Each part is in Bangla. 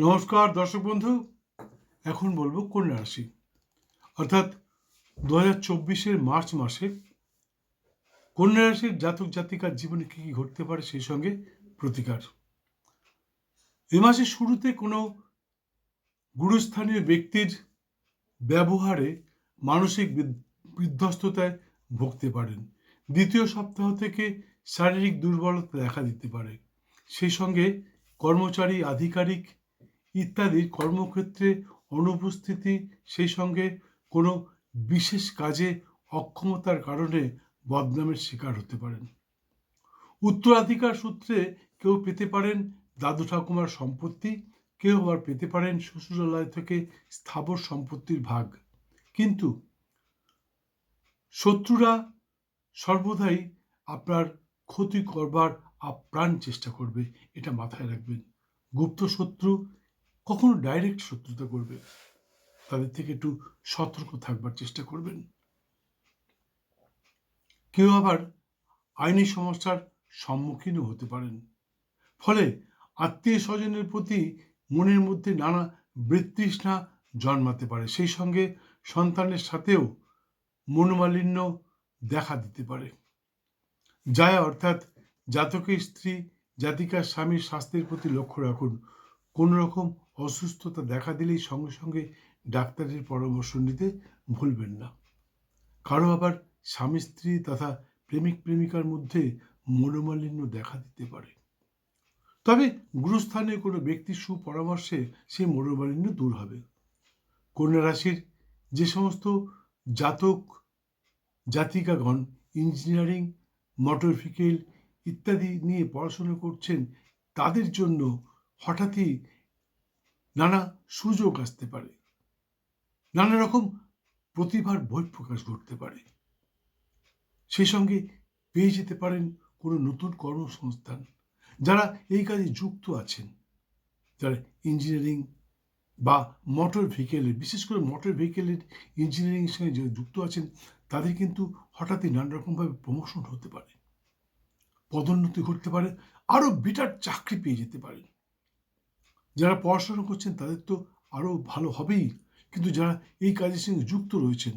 নমস্কার, দর্শক বন্ধু। এখন বলব কন্যা রাশি। অর্থাৎ দু হাজার মার্চ মাসে কন্যা রাশির জাতক জাতিকার জীবনে কী কী ঘটতে পারে সেই সঙ্গে প্রতিকার। এ মাসের শুরুতে কোনো গুরুস্থানীয় ব্যক্তির ব্যবহারে মানসিক বিধ্বস্ততায় ভুগতে পারেন। দ্বিতীয় সপ্তাহ থেকে শারীরিক দুর্বলতা দেখা দিতে পারে। সেই সঙ্গে কর্মচারী, আধিকারিক ইত্যাদি কর্মক্ষেত্রে অনুপস্থিতি, সেই সঙ্গে কোনো বিশেষ কাজে অক্ষমতার কারণে বদনামের শিকার হতে পারেন। উত্তরাধিকার সূত্রে কেউ পেতে পারেন দাদু ঠাকুমার সম্পত্তি, কেউ আবার পেতে পারেন শ্বশুরালয় থেকে স্থাবর সম্পত্তির ভাগ। কিন্তু শত্রুরা সর্বদাই আপনার ক্ষতি করবার আপ্রাণ চেষ্টা করবে, এটা মাথায় রাখবেন। গুপ্ত শত্রু কখনো ডাইরেক্ট শত্রুতা করবে। তাদের থেকে একটু সতর্ক থাকবার চেষ্টা করবেন। কেউ আবার আইনি সমস্যার সম্মুখীনও হতে পারেন। ফলে আত্মীয় স্বজনের প্রতি মনের মধ্যে নানা বৃত্তৃষ্ণা জন্মাতে পারে। সেই সঙ্গে সন্তানের সাথেও মনোমালিন্য দেখা দিতে পারে। যায় অর্থাৎ জাতকের স্ত্রী, জাতিকার স্বামীর স্বাস্থ্যের প্রতি লক্ষ্য রাখুন। কোনো রকম অসুস্থতা দেখা দিলেই সঙ্গে সঙ্গে ডাক্তারের পরামর্শ নিতে ভুলবেন না। কারও আবার স্বামী, স্ত্রী তথা প্রেমিক, প্রেমিকার মধ্যে মনোমালিন্য দেখা দিতে পারে। তবে গুরুস্থানে কোনো ব্যক্তির সুপরামর্শে সে মনোমালিন্য দূর হবে। কন্যা রাশির যে সমস্ত জাতক, জাতিকাগণ, ইঞ্জিনিয়ারিং মোটর ভেহিকেল ইত্যাদি নিয়ে পড়াশোনা করছেন, তাদের জন্য হঠাৎই নানা সুযোগ আসতে পারে। নানা রকম প্রতিভার বহিঃপ্রকাশ ঘটতে পারে। সেই সঙ্গে পেয়ে যেতে পারেন কোনো নতুন কর্মসংস্থান। যারা এই কাজে যুক্ত আছেন, যারা ইঞ্জিনিয়ারিং বা মোটর ভেহিকেলের বিশেষ করে মোটর ভেহিকেলের ইঞ্জিনিয়ারিংয়ের সঙ্গে যে যুক্ত আছেন, তাদের কিন্তু হঠাৎই নানা রকমভাবে প্রমোশন হতে পারে। পদোন্নতি ঘটতে পারে। আরও বেটার চাকরি পেয়ে যেতে পারেন। যারা পড়াশোনা করছেন তাদের তো আরও ভালো হবেই। কিন্তু যারা এই কাজের সঙ্গে যুক্ত রয়েছেন,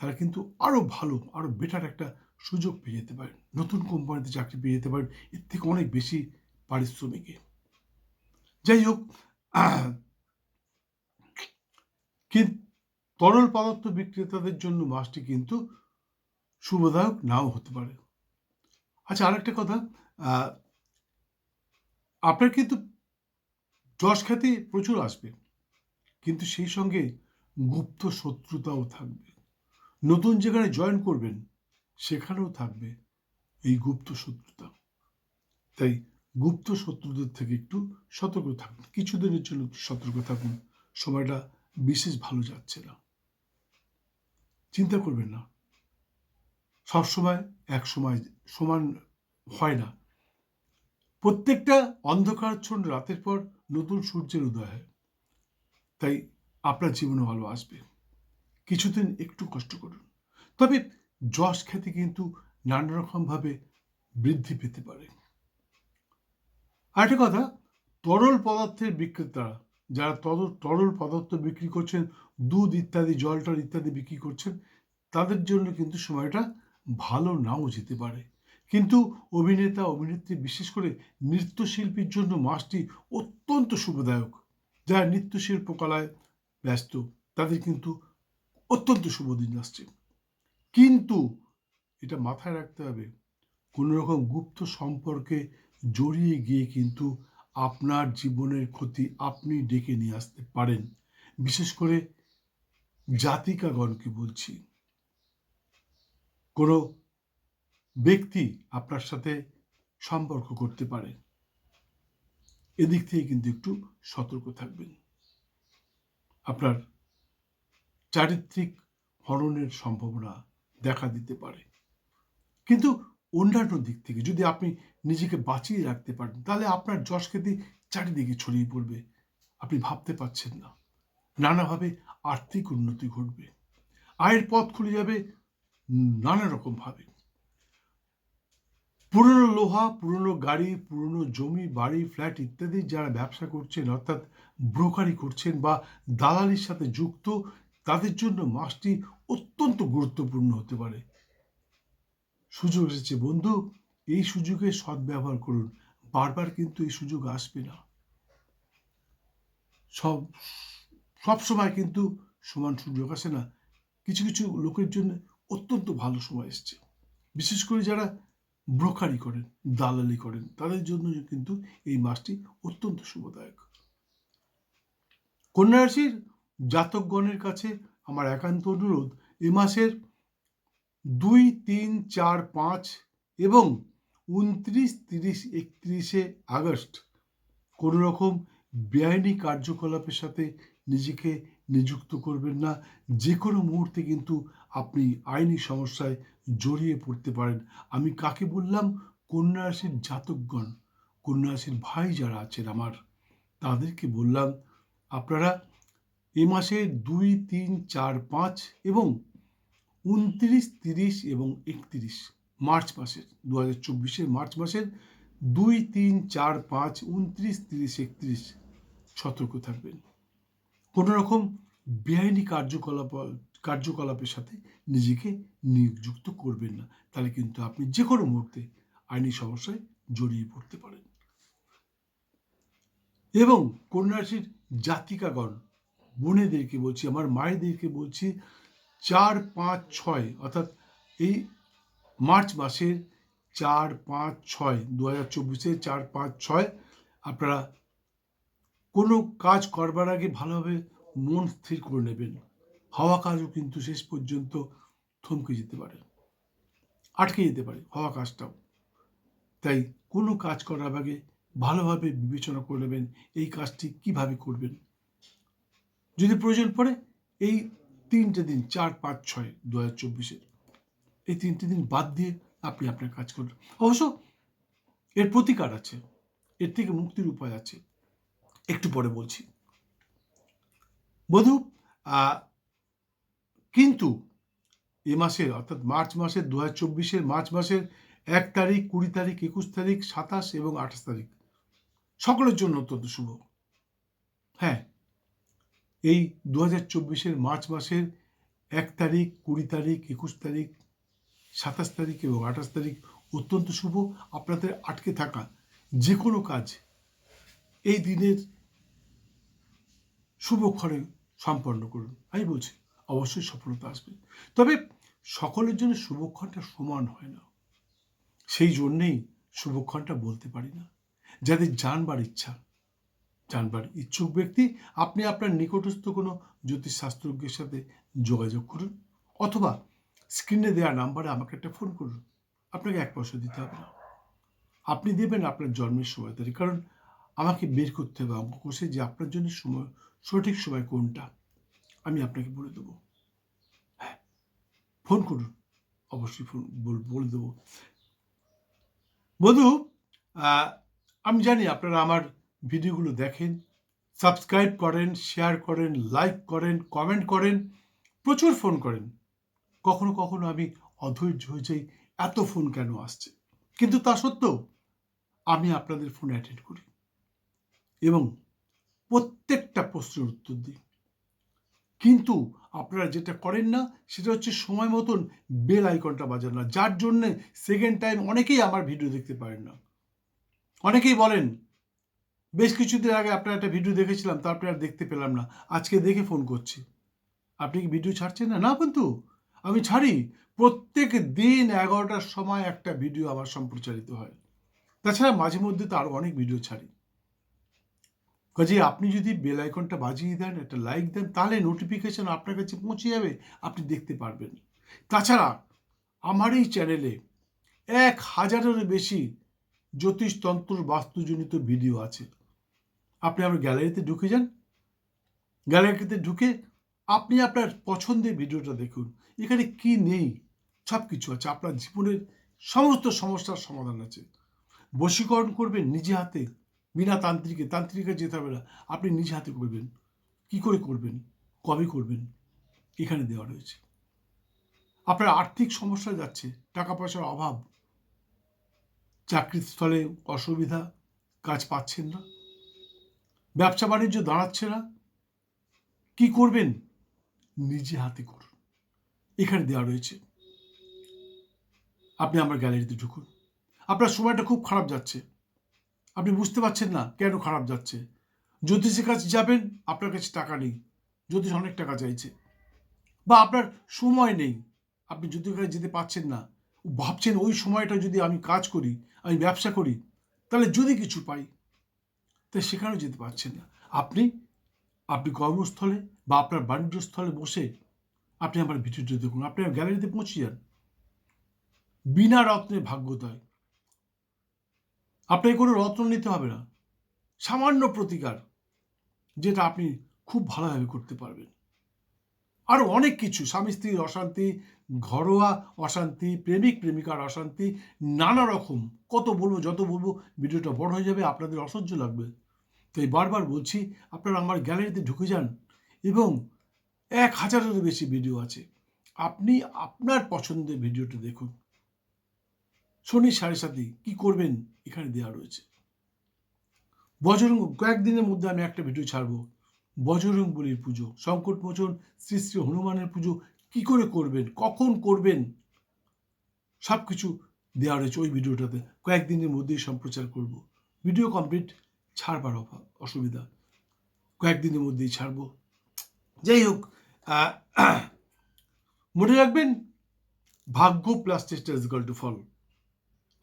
তারা কিন্তু আরও ভালো আরও বেটার একটা সুযোগ পেয়ে যেতে পারেন। নতুন কোম্পানিতে চাকরি পেয়ে যেতে পারেন, এর থেকে অনেক বেশি পারিশ্রমিকে। যাই হোক তরল পদার্থ বিক্রেতাদের জন্য মাসটি কিন্তু শুভদায়ক নাও হতে পারে। আচ্ছা আরেকটা কথা আপনার কিন্তু যশ খ্যাতি প্রচুর আসবে, কিন্তু সেই সঙ্গে গুপ্ত শত্রুতাও থাকবে। নতুন যেখানে জয়েন করবেন, সেখানেও থাকবে এই গুপ্ত শত্রুতা। তাই গুপ্ত শত্রুদের থেকে একটু সতর্ক থাকুন, কিছুদিনের জন্য সতর্ক থাকুন, সময়টা বিশেষ ভালো যাচ্ছে না। চিন্তা করবেন না। সবসময় এক সময় সমান হয় না। প্রত্যেকটা অন্ধকারচ্ছন্ন রাতের পর নতুন সূর্যের উদয় হয়। তাই আপনার জীবনে ভালো আসবে। কিছুদিন একটু কষ্ট করুন। তবে যশ খ্যাতি কিন্তু নানা রকমভাবে বৃদ্ধি পেতে পারে। আরেকটা কথা, তরল পদার্থের বিক্রেতারা যারা তরল তরল পদার্থ বিক্রি করছেন, দুধ ইত্যাদি জল টল ইত্যাদি বিক্রি করছেন, তাদের জন্য কিন্তু সময়টা ভালো নাও যেতে পারে। কিন্তু অভিনেতা, অভিনেত্রী, বিশেষ করে নৃত্যশিল্পীর জন্য মাসটি অত্যন্ত শুভদায়ক। যারা নৃত্যশিল্পকলায় ব্যস্ত, তাদের কিন্তু অত্যন্ত শুভ দিন আসছে। কিন্তু এটা মাথায় রাখতে হবে, কোনো রকম গুপ্ত সম্পর্কে জড়িয়ে গিয়ে কিন্তু আপনার জীবনের ক্ষতি আপনি ডেকে নিয়ে আসতে পারেন। বিশেষ করে জাতিকাগণকে বলছি, কোনো ব্যক্তি আপনার সাথে সম্পর্ক করতে পারে। এদিক থেকে কিন্তু একটু সতর্ক থাকবেন। আপনার চারিত্রিক হরণের সম্ভাবনা দেখা দিতে পারে। কিন্তু অন্যান্য দিক থেকে যদি আপনি নিজেকে বাঁচিয়ে রাখতে পারেন, তাহলে আপনার যশ খ্যাতি চারিদিকে ছড়িয়ে পড়বে। আপনি ভাবতে পারছেন না। নানাভাবে আর্থিক উন্নতি ঘটবে। আয়ের পথ খুলে যাবে নানা রকমভাবে। পুরনো লোহা, পুরনো গাড়ি, পুরনো জমি, বাড়ি, ফ্ল্যাট ইত্যাদি যারা ব্যবসা করছেন, অর্থাৎ ব্রোকারি করছেন বা দালালির সাথে যুক্ত, তাদের জন্য মাসটি অত্যন্ত গুরুত্বপূর্ণ হতে পারে। সুযোগ এসেছে, বন্ধু। এই সুযোগে সদ্ব্যবহার করুন। বারবার কিন্তু এই সুযোগ আসবে না। সব সব সময় কিন্তু সমান সুযোগ আসে না। কিছু কিছু লোকের জন্য অত্যন্ত ভালো সময় এসছে। বিশেষ করে যারা ব্রোকারি করেন, দালালি করেন, তাদের জন্য কিন্তু এই মাসটি অত্যন্ত শুভদায়ক। কন্যা রাশির জাতকগণের কাছে আমার একান্ত অনুরোধ, এ মাসের দুই, তিন, চার, পাঁচ এবং উনত্রিশ, তিরিশ, একত্রিশে আগস্ট কোনো রকম বেআইনি কার্যকলাপের সাথে নিজেকে নিযুক্ত করবেন না। যে কোনো মুহূর্তে কিন্তু আপনি আইনি সমস্যায় জড়িয়ে পড়তে পারেন। আমি কাকে বললাম? কন্যা জাতকগণ, কন্যা ভাই যারা আছেন আমার, তাদেরকে বললাম, আপনারা এ মাসে দুই, তিন, চার, পাঁচ এবং উনত্রিশ, তিরিশ এবং একত্রিশ মার্চ মাসের দু হাজার চব্বিশের মার্চ মাসের দুই, তিন, চার, পাঁচ, উনত্রিশ, তিরিশ, একত্রিশ সতর্ক থাকবেন। কোনো রকম বেআইনি কার্যকলাপ কার্যকলাপের সাথে নিজেকে নিযুক্ত করবেন না। তাহলে কিন্তু আপনি যে কোনো মুহূর্তে আইনি সমস্যায় জড়িয়ে পড়তে পারেন। এবং কন্যা রাশির জাতিকাগণ, বোনেদেরকে বলছি, আমার মায়েদেরকে বলছি, চার, পাঁচ, ছয়, অর্থাৎ এই মার্চ মাসের চার, পাঁচ, ছয় দু হাজার চব্বিশে চার, পাঁচ, ছয়, আপনারা কোনো কাজ করবার আগে ভালোভাবে মন স্থির করে নেবেন। হওয়া কাজও কিন্তু শেষ পর্যন্ত থমকে যেতে পারে, আটকে যেতে পারে হওয়া কাজটাও। তাই কোনো কাজ করার আগে ভালোভাবে বিবেচনা করে নেবেন এই কাজটি কীভাবে করবেন। যদি প্রয়োজন পড়ে এই তিনটে দিন, চার, পাঁচ, ছয় দু হাজার চব্বিশের এই তিনটে দিন বাদ দিয়ে আপনি আপনার কাজ করবেন। অবশ্য এর প্রতিকার আছে, এর থেকে মুক্তির উপায় আছে। একটু পরে বলছি। বধু কিন্তু এ মাসের, অর্থাৎ মার্চ মাসের দু হাজার চব্বিশের মার্চ মাসের এক তারিখ, কুড়ি তারিখ, একুশ তারিখ, সাতাশ এবং আঠাশ তারিখ। সকলের জন্য অত্যন্ত শুভ। হ্যাঁ এই দু হাজার চব্বিশের মার্চ মাসের এক তারিখ, কুড়ি তারিখ, একুশ তারিখ, সাতাশ তারিখ এবং আঠাশ তারিখ অত্যন্ত শুভ। আপনাদের আটকে থাকা যে কোনো কাজ এই দিনের শুভক্ষণে সম্পন্ন করুন। আমি বলছি, অবশ্যই সফলতা আসবে। তবে সকলের জন্য শুভক্ষণটা সমান হয় না। সেই জন্যেই শুভক্ষণটা বলতে পারি না। যাদের জানবার ইচ্ছা, জানবার ইচ্ছুক ব্যক্তি, আপনি আপনার নিকটস্থ কোনো জ্যোতিষশাস্ত্রজ্ঞের সাথে যোগাযোগ করুন অথবা স্ক্রিনে দেওয়া নাম্বারে আমাকে একটা ফোন করুন। আপনাকে এক পয়সা দিতে হবে না। আপনি দেবেন আপনার জন্মের সময় তারিখ। কারণ আমাকে বের করতে হবে অঙ্ক কষে যে আপনার জন্য সময় সঠিক সময় কোনটা, আমি আপনাকে বলে দেবো। হ্যাঁ ফোন করুন, অবশ্যই ফোন বলে দেবো। বধু আমি জানি আপনারা আমার ভিডিওগুলো দেখেন, সাবস্ক্রাইব করেন, শেয়ার করেন, লাইক করেন, কমেন্ট করেন, প্রচুর ফোন করেন। কখনো কখনো আমি অধৈর্য হয়ে যাই, এত ফোন কেন আসছে? কিন্তু তা সত্ত্বেও আমি আপনাদের ফোন অ্যাটেন্ড করি। এবং প্রত্যেকটা প্রশ্নের উত্তর দিই কিন্তু আপনারা যেটা করেন না, সেটা হচ্ছে সময় মতন বেল আইকনটা বাজান না। যার জন্যে সেকেন্ড টাইম অনেকেই আমার ভিডিও দেখতে পারেন না। অনেকেই বলেন, বেশ কিছুদিন আগে আপনার একটা ভিডিও দেখেছিলাম তারপরে আর দেখতে পেলাম না। আজকে দেখে ফোন করছি। আপনি কি ভিডিও ছাড়ছেন না? না কিন্তু আমি ছাড়ি। প্রত্যেক দিন এগারোটার সময় একটা ভিডিও আমার সম্প্রচারিত হয়। তাছাড়া মাঝে মধ্যে তো আরও অনেক ভিডিও ছাড়ি। কাজে আপনি যদি বেল আইকনটা বাজিয়ে দেন, একটা লাইক দেন, তাহলে নোটিফিকেশান আপনার কাছে পৌঁছে যাবে, আপনি দেখতে পারবেন। তাছাড়া আমার এই চ্যানেলে এক হাজারেরও বেশি জ্যোতিষতন্ত্র বাস্তুজনিত ভিডিও আছে। আপনি আমার গ্যালারিতে ঢুকে যান। গ্যালারিতে ঢুকে আপনি আপনার পছন্দের ভিডিওটা দেখুন। এখানে কি নেই? সব কিছু আছে। আপনার জীবনের সমস্ত সমস্যার সমাধান আছে। বশীকরণ করবেন নিজে হাতে। বিনা তান্ত্রিকে তান্ত্রিকে যেতে হবে না। আপনি নিজে হাতে করবেন। কি করে করবেন? কবে করবেন? এখানে দেওয়া রয়েছে। আপনার আর্থিক সমস্যা যাচ্ছে, টাকা পয়সার অভাব, চাকরির স্থলে অসুবিধা, কাজ পাচ্ছেন না, ব্যবসা বাণিজ্য দাঁড়াচ্ছে না, কি করবেন? নিজে হাতে করুন। এখানে দেওয়া রয়েছে। আপনি আমার গ্যালারিতে ঢুকুন। আপনার সময়টা খুব খারাপ যাচ্ছে। আপনি বুঝতে পারছেন না কেন খারাপ যাচ্ছে। জ্যোতিষের কাছে যাবেন, আপনার কাছে টাকা নেই। জ্যোতিষ অনেক টাকা চাইছে। বা আপনার সময় নেই। আপনি জ্যোতিষের কাছে যেতে পারছেন না। ভাবছেন ওই সময়টা যদি আমি কাজ করি, আমি ব্যবসা করি, তাহলে যদি কিছু পাই তাই সেখানেও যেতে পারছেন না। আপনি আপনি কর্মস্থলে বা আপনার বাণিজ্যস্থলে বসে আপনি আমার ভিডিওটি দেখুন। আপনি গ্যালারিতে পৌঁছে যান। বিনা রত্নে ভাগ্যোদয় আপনাকে কোনো রত্ন নিতে হবে না। সামান্য প্রতিকার, যেটা আপনি খুব ভালোভাবে করতে পারবেন। আরও অনেক কিছু, স্বামী স্ত্রীর অশান্তি, ঘরোয়া অশান্তি, প্রেমিক, প্রেমিকার অশান্তি, নানা রকম। কত বলব, যত বলব, ভিডিওটা বড় হয়ে যাবে, আপনাদের অসহ্য লাগবে। তাই বারবার বলছি, আপনারা আমার গ্যালারিতে ঢুকে যান এবং এক হাজারেরও বেশি ভিডিও আছে। আপনি আপনার পছন্দের ভিডিওটা দেখুন। শনি সাড়ে সাথে কী করবেন এখানে দেওয়া রয়েছে। বজরং কয়েকদিনের মধ্যে আমি একটা ভিডিও ছাড়বো। বজরং বলির পুজো, সংকট মোচন, শ্রী শ্রী হনুমানের পুজো কি করে করবেন, কখন করবেন সব কিছু দেওয়া রয়েছে ওই ভিডিওটাতে। কয়েকদিনের মধ্যেই সম্প্রচার করব। ভিডিও কমপ্লিট, ছাড়বার অভাব অসুবিধা। কয়েকদিনের মধ্যেই ছাড়বো। যাই হোক মনে রাখবেন, ভাগ্য প্লাস চেষ্টা ইজ টু ফল।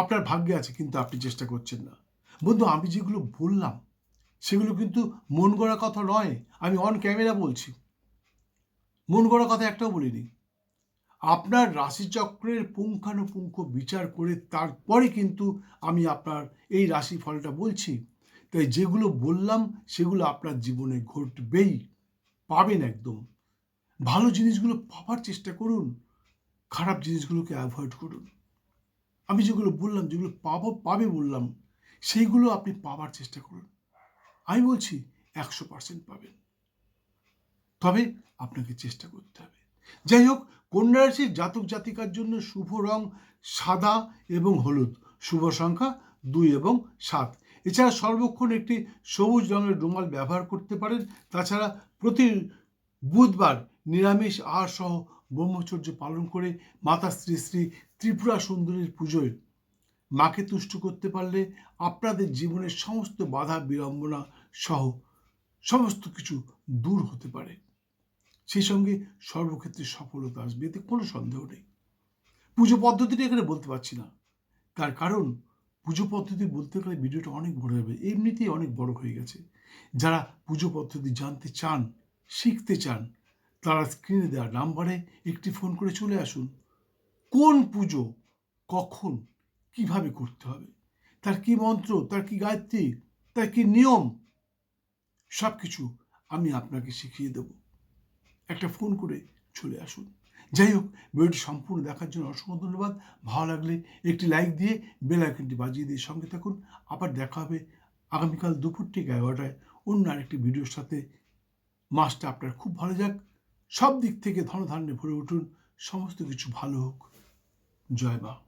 আপনার ভাগ্যে আছে, কিন্তু আপনি চেষ্টা করছেন না। বন্ধু, আমি যেগুলো বললাম, সেগুলো কিন্তু মন গড়া কথা নয়। আমি অন ক্যামেরা বলছি। মন গড়া কথা একটাও বলিনি। আপনার রাশিচক্রের পুঙ্খানুপুঙ্খ বিচার করে তারপরে কিন্তু আমি আপনার এই রাশি ফলটা বলছি। তাই যেগুলো বললাম, সেগুলো আপনার জীবনে ঘটবেই, পাবেন একদম। ভালো জিনিসগুলো পাবার চেষ্টা করুন, খারাপ জিনিসগুলোকে অ্যাভয়েড করুন। আমি যেগুলো বললাম, যেগুলো পাবো, পাবে বললাম, সেইগুলো আপনি পাবার চেষ্টা করুন। আমি বলছি, একশো পার্সেন্ট পাবেন। তবে আপনাকে চেষ্টা করতে হবে। যাই হোক, কন্যা রাশির জাতক জাতিকার জন্য শুভ রং সাদা এবং হলুদ। শুভ সংখ্যা দুই এবং সাত। এছাড়া সর্বক্ষণ একটি সবুজ রঙের রুমাল ব্যবহার করতে পারেন। তাছাড়া প্রতি বুধবার নিরামিষ আহার সহ ব্রহ্মচর্য পালন করে মাতা শ্রী শ্রী ত্রিপুরা সুন্দরীর পুজোয় মাকে তুষ্ট করতে পারলে আপনাদের জীবনের সমস্ত বাধা, বিড়ম্বনা সহ সমস্ত কিছু দূর হতে পারে। সেই সঙ্গে সর্বক্ষেত্রে সফলতা আসবে, এতে কোনো সন্দেহ নেই। পুজো পদ্ধতিটা এখানে বলতে পারছি না। তার কারণ, পুজো পদ্ধতি বলতে গেলে ভিডিওটা অনেক বড় হবে এমনিতেই অনেক বড় হয়ে গেছে। যারা পুজো পদ্ধতি জানতে চান, শিখতে চান তারা স্ক্রিনে দেওয়া নাম্বারে একটি ফোন করে চলে আসুন। কোন পুজো কখন কীভাবে করতে হবে? তার কি মন্ত্র, তার কি গায়ত্রী, তার কি নিয়ম? সব কিছু আমি আপনাকে শিখিয়ে দেব। একটা ফোন করে চলে আসুন। যাই হোক, ভিডিওটি সম্পূর্ণ দেখার জন্য অসংখ্য ধন্যবাদ। ভালো লাগলে একটি লাইক দিয়ে বেল আইকনটি বাজিয়ে দিয়ে সঙ্গে থাকুন। আবার দেখা হবে আগামীকাল দুপুর থেকে এগারোটায় অন্য আরেকটি ভিডিওর সাথে। মাসটা আপনার খুব ভালো যাক। সব দিক থেকে ধনধান্যে ভরে উঠুন। সমস্ত কিছু ভালো হোক। জয় মা